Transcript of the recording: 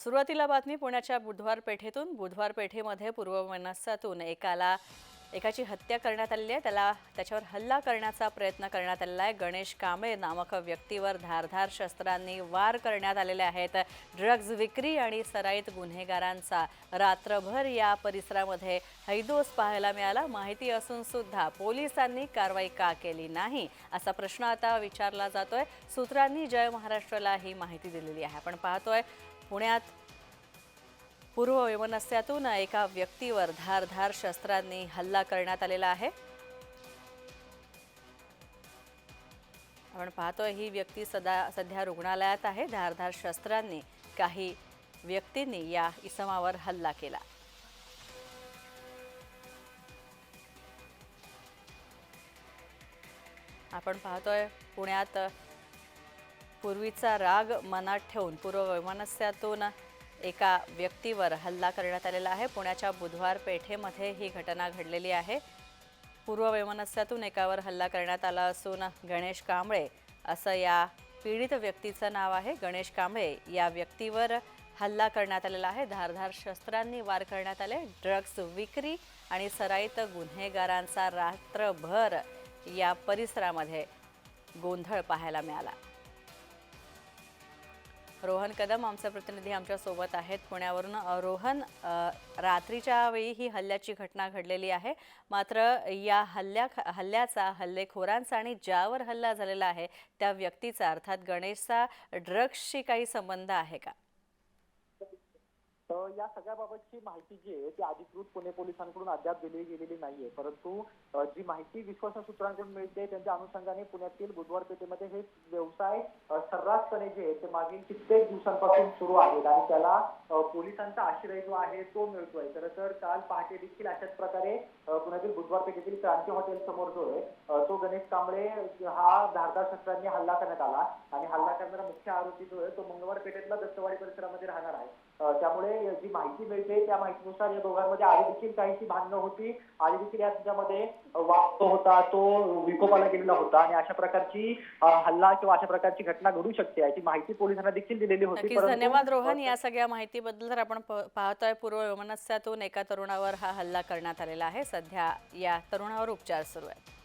सुरुवातीला बातमी पुण्याच्या बुधवार पेठेतून बुधवार पेठेमध्ये पूर्व मनसातून एकाला एकाची हत्या करण्यात आलेली आहे. त्याला त्याच्यावर हल्ला करण्याचा प्रयत्न करण्यात आलेला आहे. गणेश कांबळे नामक व्यक्तीवर धारधार शस्त्रांनी वार करण्यात आलेले आहेत. ड्रग्ज विक्री आणि सराईत गुन्हेगारांचा रात्रभर या परिसरामध्ये हैदोस पाहायला मिळाला. माहिती असून सुद्धा पोलिसांनी कारवाई का केली नाही असा प्रश्न आता विचारला जातोय. सूत्रांनी जय महाराष्ट्राला ही माहिती दिलेली आहे. आपण पाहतोय पुण्यात पूर्व वैमनस्यातून एका व्यक्तीवर धारधार शस्त्रांनी हल्ला करण्यात आलेला आहे. आपण पाहतोय ही व्यक्ती सदा सध्या रुग्णालयात आहे. धारधार शस्त्रांनी काही व्यक्तींनी या इसमावर हल्ला केला. आपण पाहतोय पुण्यात पूर्वीचा राग मनात ठेवून पूर्व वैमनस्यातून एका व्यक्तीवर हल्ला करण्यात आलेला आहे. पुण्याच्या बुधवार पेठेमध्ये ही घटना घडलेली आहे. पूर्व वैमनस्यातून एकावर हल्ला करण्यात आला असून गणेश कांबळे असं या पीडित व्यक्तीचं नाव आहे. गणेश कांबळे या व्यक्तीवर हल्ला करण्यात आलेला आहे. धारधार शस्त्रांनी वार करण्यात आले. ड्रग्ज विक्री आणि सराईत गुन्हेगारांचा रात्रभर या परिसरामध्ये गोंधळ पाहायला मिळाला. रोहन कदम आमचे प्रतिनिधी आमच्यासोबत आहेत. पुण्यावरून रोहन रात्रीच्या वेळी ही हल्ल्याची घटना घडलेली आहे. मात्र या हल्ल्या हल्ल्याचा हल्लेखोरांचा आणि ज्यावर हल्ला झालेला आहे त्या व्यक्तीचा अर्थात गणेशचा ड्रग्सशी काही संबंध आहे का? या सगळ्याबाबतची माहिती जी आहे ती अधिकृत पुणे पोलिसांकडून अद्याप दिली गेलेली नाहीये. परंतु जी माहिती विश्वास सूत्रांकडून मिळते त्यांच्या अनुषंगाने पुण्यातील बुधवार पेठेमध्ये हे व्यवसाय सर्रासपणे जे आहे ते मागील कित्येक दिवसांपासून सुरू आहेत आणि त्याला पोलिसांचा आश्रय जो आहे तो मिळतोय. खरं तर काल पहाटे देखील अशाच प्रकारे पुण्यातील बुधवार पेठेतील क्रांती हॉटेल समोर जो आहे तो गणेश कांबळे हा धारदार शस्त्रांनी हल्ला करण्यात आला. आणि हल्ला करणारा मुख्य आरोपी जो आहे तो मंगळवार पेठेतला दत्तवाडी परिसरामध्ये राहणार आहे. त्यामुळे जी माहिती मिळते त्या माहितीनुसार या दोघांमध्ये आधी देखील काहीशी भांडणं होती. आधी देखील याच्यामध्ये वाद जो होता तो विकोपाला गेलेला होता आणि अशा प्रकारची हल्ला किंवा अशा प्रकारची घटना घडू शकते याची माहिती पोलिसांना देखील दिलेली होती धन्यवाद रोहन. या सगळ्या माहितीबद्दल तर आपण पाहतोय पूर्व वैमनस्यातून एका तरुणावर हा हल्ला करण्यात आलेला आहे. सध्या या तरुणावर उपचार सुरू आहेत.